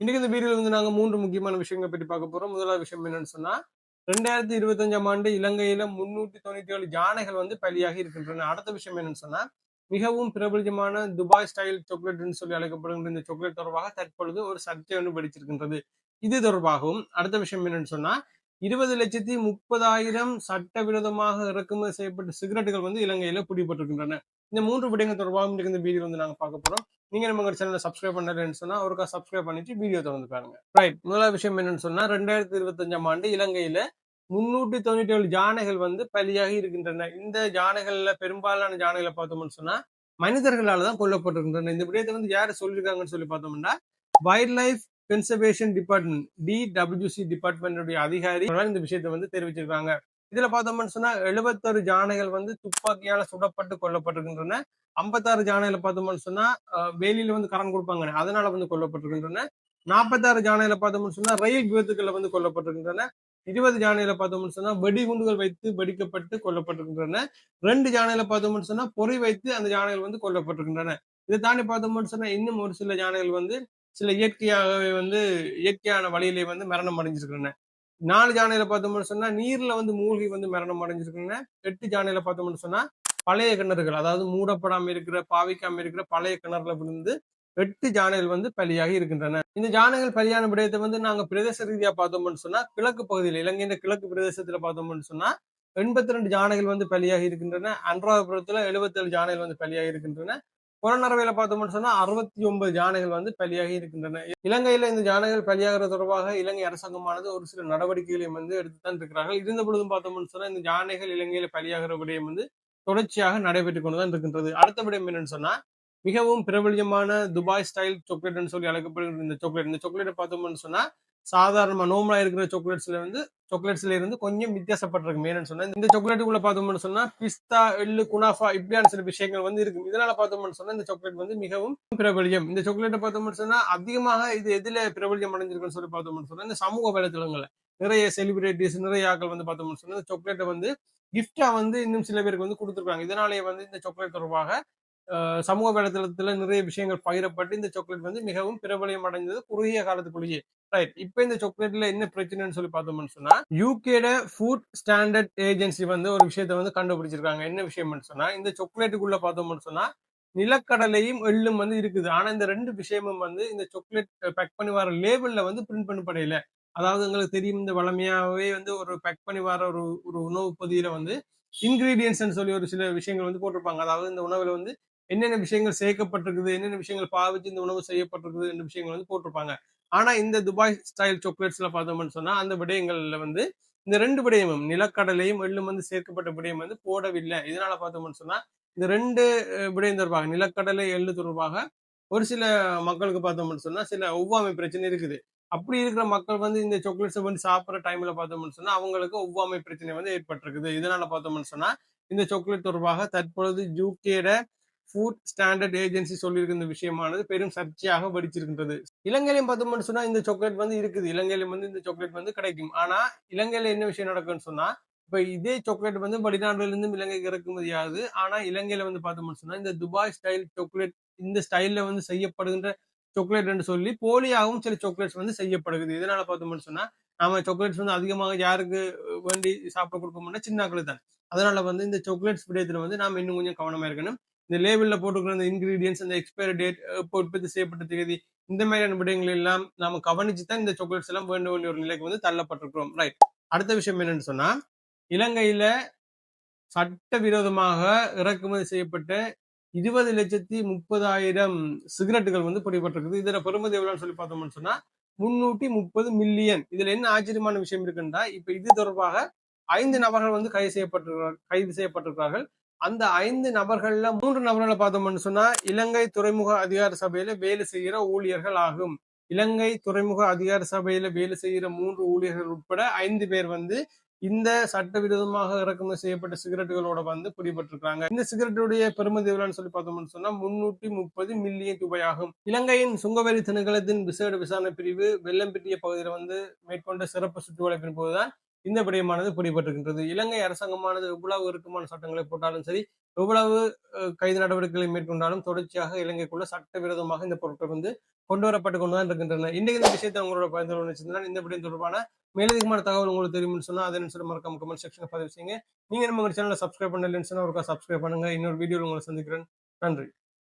இன்றைக்கு இந்த வீடியோல வந்து நாங்கள் மூன்று முக்கியமான விஷயங்களை பற்றி பார்க்க போகிறோம் முதலாவது விஷயம் என்னன்னு சொன்னா ரெண்டாயிரத்தி இருபத்தஞ்சாம் ஆண்டு இலங்கையில முன்னூற்றி தொண்ணூத்தி ஏழு யானைகள் வந்து பலியாகி இருக்கின்றன. அடுத்த விஷயம் என்னன்னு சொன்னால் மிகவும் பிரபலமான துபாய் ஸ்டைல் சாக்லேட்னு சொல்லி அழைக்கப்படுகின்ற இந்த சாக்லேட் தொடர்பாக தற்பொழுது ஒரு சர்ச்சை ஒன்று வெடிச்சிருக்கின்றது. இது தொடர்பாகவும் அடுத்த விஷயம் என்னன்னு சொன்னா இருபது லட்சத்தி முப்பதாயிரம் சட்டவிரோதமாக இறக்குமதி செய்யப்பட்ட சிகரெட்டுகள் வந்து இலங்கையில பிடிபட்டிருக்கின்றன. இந்த மூன்று விடயங்கள் தொடர்பாக இன்றைக்கு இந்த வீடியோ வந்து நாங்கள் பார்க்க போறோம். நீங்க நம்ம சேனலை சப்ஸ்கிரைப் பண்ணலன்னு சொன்னா ஒருக்கா சப்ஸ்கிரைப் பண்ணிட்டு வீடியோ தொடர்ந்து பாருங்க. ரைட் முதலாவது விஷயம் என்னன்னு சொன்னா ரெண்டாயிரத்தி இருபத்தஞ்சாம் ஆண்டு இலங்கையில முன்னூற்றி தொண்ணூற்றி ஏழு யானைகள் வந்து பலியாகி இருக்கின்றன. இந்த யானைகள்ல பெரும்பாலான யானைகளை பார்த்தோம்னு சொன்னா மனிதர்களால தான் கொல்லப்பட்டிருக்கின்றன. இந்த விடயத்தை வந்து யாரு சொல்லியிருக்காங்கன்னு சொல்லி பார்த்தோம்னா wild life conservation department DWC டிபார்ட்மெண்ட்டுடைய அதிகாரி இந்த விஷயத்தை வந்து தெரிவிச்சிருக்காங்க. இதுல பார்த்தோம்னு சொன்னா எழுபத்தாறு யானைகள் வந்து துப்பாக்கியால சுடப்பட்டு கொல்லப்பட்டிருக்கின்றன. ஐம்பத்தாறு யானைகளை பார்த்தோம்னு சொன்னா வேலியில வந்து கரண் கொடுப்பாங்க அதனால வந்து கொல்லப்பட்டிருக்கின்றன. நாற்பத்தாறு யானைகளை பார்த்தோம்னு சொன்னா ரயில் விபத்துக்களை வந்து கொல்லப்பட்டிருக்கின்றன. இருபது யானைகளை பார்த்தோம்னு சொன்னா வெடிகுண்டுகள் வைத்து வெடிக்கப்பட்டு கொல்லப்பட்டிருக்கின்றன. ரெண்டு யானைகளை பார்த்தோம்னு சொன்னா பொறி வைத்து அந்த யானைகள் வந்து கொல்லப்பட்டிருக்கின்றன. இதை தாண்டி பார்த்தோம்னு சொன்னா இன்னும் ஒரு சில யானைகள் வந்து சில இயற்கையாகவே வந்து இயற்கையான வழியிலே வந்து மரணம் அடைஞ்சிருக்கின்றன. நாலு ஜானையில பார்த்தோம்னு சொன்னா நீர்ல வந்து மூழ்கி வந்து மரணம் அடைஞ்சிருக்குங்க எட்டு ஜானையில பார்த்தோம்னு சொன்னா பழைய கிணறுகள் அதாவது மூடப்படாம இருக்கிற பாவிக்காம இருக்கிற பழைய கிணறுல விழுந்து எட்டு ஜானைகள் வந்து பலியாகி இருக்கின்றன. இந்த ஜானைகள் பலியான விடயத்தை வந்து நாங்க பிரதேச ரீதியா பார்த்தோம்னு சொன்னா கிழக்கு பகுதியில் இலங்கையின் கிழக்கு பிரதேசத்துல பார்த்தோம்னு சொன்னா எண்பத்தி ரெண்டு ஜானைகள் வந்து பலியாகி இருக்கின்றன அன்றாபுரத்துல எழுபத்தேழு ஜானைகள் வந்து பலியாகி இருக்கின்றன புறநரவையில பார்த்தோம்னு சொன்னா அறுபத்தி ஒன்பது யானைகள் வந்து பலியாகி இருக்கின்றன. இலங்கையில இந்த யானைகள் பலியாகிறது தொடர்பாக இலங்கை அரசாங்கமானது ஒரு சில நடவடிக்கைகளையும் வந்து எடுத்துத்தான் இருக்கிறார்கள். இருந்த பொழுதும் பார்த்தோம்னு சொன்னா இந்த யானைகள் இலங்கையில பலியாகிற விடயம் வந்து தொடர்ச்சியாக நடைபெற்றுக் கொண்டுதான் இருக்கின்றது. அடுத்த விடயம் என்னன்னு சொன்னா மிகவும் பிரபலியமான துபாய் ஸ்டைல் சாக்லேட்னு சொல்லி அழைக்கப்படுகிற இந்த சாக்லேட். இந்த சாக்லேட்டை பார்த்தோம்னு சொன்னா சாதாரணமாக நோமலா இருக்கிற சாக்லேட்ஸ்ல இருந்து சாக்லேட்ஸ்ல இருந்து கொஞ்சம் வித்தியாசப்பட்டிருக்கு மேனு சொன்னா. இந்த சாக்லேட்டுக்குள்ள பார்த்தோம்னு சொன்னா பிஸ்தா எள்ளு குனாஃபா இப்படியான சில விஷயங்கள் வந்து இருக்கும் இதனால பார்த்தோம்னு சொன்னா இந்த சாக்லேட் வந்து மிகவும் பிரபலியம். இந்த சாக்லேட்டை பார்த்தோம்னு சொன்னா அதிகமாக இது எதுல பிரபலியம் அடைஞ்சிருக்குன்னு சொல்லி பார்த்தோம்னு சொன்னா இந்த சமூக வலைதளங்கள்ல நிறைய செலிபிரிட்டிஸ் நிறைய ஆட்கள் வந்து பார்த்தோம்னு சொன்னா இந்த சாக்லேட்டை வந்து கிஃப்டா வந்து இன்னும் சில பேருக்கு வந்து கொடுத்துருக்காங்க. இதனாலேயே வந்து இந்த சாக்லேட் தொடர்பாக சமூக வலைதளத்துல நிறைய விஷயங்கள் பகிரப்பட்டு இந்த சாக்லேட் வந்து மிகவும் பிரபலியம் அடைந்தது குறுகிய காலத்துக்குள்ளேயே. ரைட் இப்போ இந்த சாக்லேட்ல என்ன பிரச்சனைன்னு சொல்லி பார்த்தோம்னு சொன்னா யூகேட ஃபுட் ஸ்டாண்டர்ட் ஏஜென்சி வந்து ஒரு விஷயத்த வந்து கண்டுபிடிச்சிருக்காங்க. என்ன விஷயம்னு சொன்னா இந்த சாக்லேட்டுக்குள்ள பார்த்தோம்னு சொன்னா நிலக்கடலையும் எள்ளும் வந்து இருக்குது. ஆனா இந்த ரெண்டு விஷயமும் வந்து இந்த சாக்லேட் பேக் பண்ணி வர லேபிள்ல வந்து பிரிண்ட் பண்ணப்படையில. அதாவது உங்களுக்கு தெரியும் இந்த வளமையாவே வந்து ஒரு பேக் பண்ணி வர ஒரு ஒரு உணவு பொதியில வந்து இன்கிரீடியன்ஸ் சொல்லி ஒரு சில விஷயங்கள் வந்து போட்டிருப்பாங்க. அதாவது இந்த உணவுல வந்து என்னென்ன விஷயங்கள் சேர்க்கப்பட்டிருக்குது என்னென்ன விஷயங்கள் பாவிச்சு இந்த உணவு செய்யப்பட்டிருக்குது என்ற விஷயங்கள் வந்து போட்டிருப்பாங்க. ஆனா இந்த துபாய் ஸ்டைல் சாக்லேட்ஸ்ல பார்த்தோம்னு சொன்னா அந்த விடயங்கள்ல வந்து இந்த ரெண்டு விடயமும் நிலக்கடலையும் எள்ளும் வந்து சேர்க்கப்பட்ட விடயம் வந்து போடவில்லை. இதனால பார்த்தோம்னு சொன்னா இந்த ரெண்டு விடயம் தொடர்பாக நிலக்கடலை எள்ளு தொடர்பாக ஒரு சில மக்களுக்கு பார்த்தோம்னு சொன்னா சில ஒவ்வாமை பிரச்சனை இருக்குது. அப்படி இருக்கிற மக்கள் வந்து இந்த சாக்லேட்ஸை வந்து சாப்பிட்ற டைம்ல பார்த்தோம்னு சொன்னா அவங்களுக்கு ஒவ்வாமை பிரச்சனை வந்து ஏற்பட்டிருக்குது. இதனால பார்த்தோம்னு சொன்னா இந்த சாக்லேட் தொடர்பாக தற்பொழுது யூகேட ஃபுட் ஸ்டாண்டர்ட் ஏஜென்சி சொல்லியிருக்க இந்த விஷயமானது பெரும் சர்ச்சையாக வடிச்சிருக்கின்றது. இலங்கையிலையும் பார்த்தோம்னு சொன்னா இந்த சாக்லேட் வந்து இருக்குது. இலங்கையிலும் வந்து இந்த சாக்லேட் வந்து கிடைக்கும். ஆனா இலங்கையில என்ன விஷயம் நடக்கும்னு சொன்னா இப்ப இதே சாக்லேட் வந்து வெளிநாடுல இலங்கைக்கு இறக்குமதியாகுது ஆனா இலங்கையில வந்து பார்த்தோம்னு சொன்னா இந்த துபாய் ஸ்டைல் சாக்லேட் இந்த ஸ்டைல்ல வந்து செய்யப்படுகின்ற சாக்லேட்னு சொல்லி போலியாகவும் சில சாக்லேட்ஸ் வந்து செய்யப்படுகிறது. இதனால பார்த்தோம்னு சொன்னா நாம சாக்லேட்ஸ் வந்து அதிகமாக யாருக்கு வேண்டி சாப்பிட கொடுக்கணும்னா சின்ன தான். அதனால வந்து இந்த சாக்லேட்ஸ் விடயத்துல வந்து நாம இன்னும் கொஞ்சம் கவனமா இருக்கணும். இந்த லேபிளில் போட்டுக்கிற அந்த இன்கிரீடியன்ஸ் அந்த எக்ஸ்பைரி டேட் இப்போ உற்பத்தி செய்யப்பட்ட தேதி இந்த மாதிரியான விடயங்கள் எல்லாம் நாம கவனிச்சு தான் இந்த சாக்லேட்ஸ் எல்லாம் வேண்ட வேண்டிய ஒரு நிலைக்கு வந்து தள்ளப்பட்டிருக்கிறோம். ரைட் அடுத்த விஷயம் என்னன்னு சொன்னா இலங்கையில சட்டவிரோதமாக இறக்குமதி செய்யப்பட்ட இருபது லட்சத்தி முப்பதாயிரம் சிகரெட்டுகள் வந்து பிடிபட்டிருக்குது. இதுல பெறுமதி எவ்வளோன்னு சொல்லி பார்த்தோம்னு சொன்னா முன்னூத்தி முப்பது மில்லியன் இதுல என்ன ஆச்சரியமான விஷயம் இருக்குன்னா இப்ப இது தொடர்பாக ஐந்து நபர்கள் வந்து கைது செய்யப்பட்டிருக்கிறார் கைது செய்யப்பட்டிருக்கிறார்கள். அந்த ஐந்து நபர்கள்ல மூன்று நபர்களை பார்த்தோம்னு சொன்னா இலங்கை துறைமுக அதிகார சபையில வேலை செய்கிற ஊழியர்கள் ஆகும். இலங்கை துறைமுக அதிகார சபையில வேலை செய்கிற மூன்று ஊழியர்கள் உட்பட ஐந்து பேர் வந்து இந்த சட்டவிரோதமாக இறக்குமதி செய்யப்பட்ட சிகரெட்டுகளோட வந்து பிடிபட்டிருக்காங்க இந்த சிகரெட்டுடைய பெருமதி எவ்வளவுன்னு சொல்லி பார்த்தோம்னு சொன்னா முன்னூற்றி முப்பது மில்லியன் ரூபாய் ஆகும் இலங்கையின் சுங்கவரி திணைக்களத்தின் விசேட விசாரணை பிரிவு வெள்ளம்பிட்டிய பகுதியில் வந்து மேற்கொண்ட சிறப்பு சுற்றுவளைப்பின் போதுதான் இந்த விடயமானது பிடிபட்டிருக்கின்றது. இலங்கை அரசாங்கமானது எவ்வளவு இறுக்கமான சட்டங்களை போட்டாலும் சரி எவ்வளவு கைது நடவடிக்கைகளை மேற்கொண்டாலும் தொடர்ச்சியாக இலங்கைக்குள்ள சட்டவிரோதமாக இந்த பொருட்கள் வந்து கொண்டு வரப்பட்டு கொண்டு இருக்கின்றன. இன்றைக்கு இந்த விஷயத்தை உங்களோட பயந்து நினைச்சிருந்தா இந்த விடயம் தொடர்பான மேலதிகமான தகவல் உங்களுக்கு தெரியும்னு சொன்னா அதை சொல்லி மறக்காம கமெண்ட் செக்ஷன் பதிவு செய்யுங்க. நீங்க நம்ம சேனலை சப்ஸ்கிரைப் பண்ணலன்னு சொன்னா ஒருக்கா சப்ஸ்கிரைப் பண்ணுங்க. இன்னொரு வீடியோவில் உங்களை சந்திக்கிறேன். நன்றி.